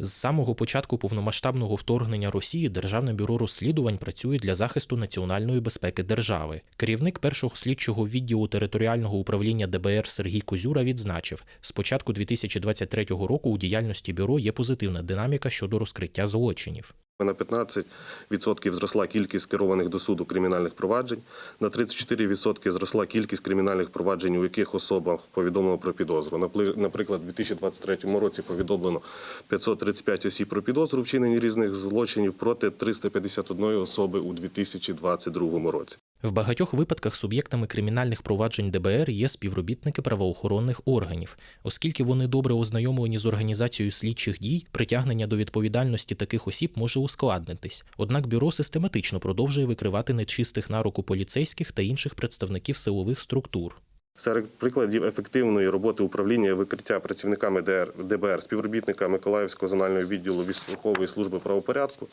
З самого початку повномасштабного вторгнення Росії Державне бюро розслідувань працює для захисту національної безпеки держави. Керівник першого слідчого відділу територіального управління ДБР Сергій Козюра відзначив, з початку 2023 року у діяльності бюро є позитивна динаміка щодо розкриття злочинів. На 15% зросла кількість скерованих до суду кримінальних проваджень, на 34% зросла кількість кримінальних проваджень, у яких особах повідомлено про підозру. Наприклад, у 2023 році повідомлено 535 осіб про підозру вчинені різних злочинів проти 351 особи у 2022 році. В багатьох випадках суб'єктами кримінальних проваджень ДБР є співробітники правоохоронних органів, оскільки вони добре ознайомлені з організацією слідчих дій, притягнення до відповідальності таких осіб може ускладнитись. Однак бюро систематично продовжує викривати нечистих на руку поліцейських та інших представників силових структур. Серед прикладів ефективної роботи управління викриття працівниками ДБР, співробітника Миколаївського зонального відділу військової служби правопорядку,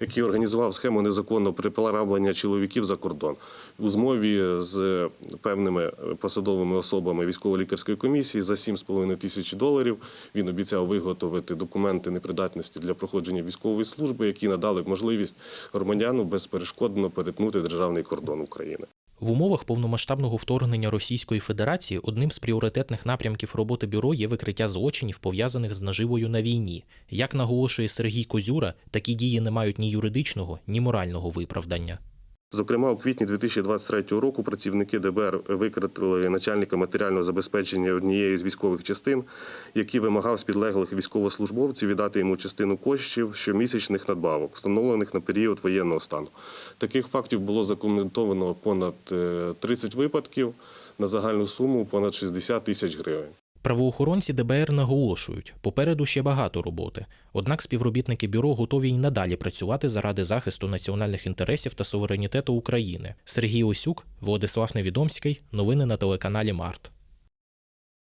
який організував схему незаконного переправлення чоловіків за кордон у змові з певними посадовими особами військово-лікарської комісії за 7,5 тисяч доларів. Він обіцяв виготовити документи непридатності для проходження військової служби, які надали можливість громадяну безперешкодно перетнути державний кордон України. В умовах повномасштабного вторгнення Російської Федерації одним з пріоритетних напрямків роботи бюро є викриття злочинів, пов'язаних з наживою на війні. Як наголошує Сергій Козюра, такі дії не мають ні юридичного, ні морального виправдання. Зокрема, у квітні 2023 року працівники ДБР викритили начальника матеріального забезпечення однієї з військових частин, який вимагав з підлеглих військовослужбовців віддати йому частину коштів щомісячних надбавок, встановлених на період воєнного стану. Таких фактів було закоментовано понад е, 30 випадків на загальну суму понад 60 тисяч гривень. Правоохоронці ДБР наголошують, попереду ще багато роботи. Однак співробітники бюро готові й надалі працювати заради захисту національних інтересів та суверенітету України. Сергій Осюк, Владислав Невідомський. Новини на телеканалі Март.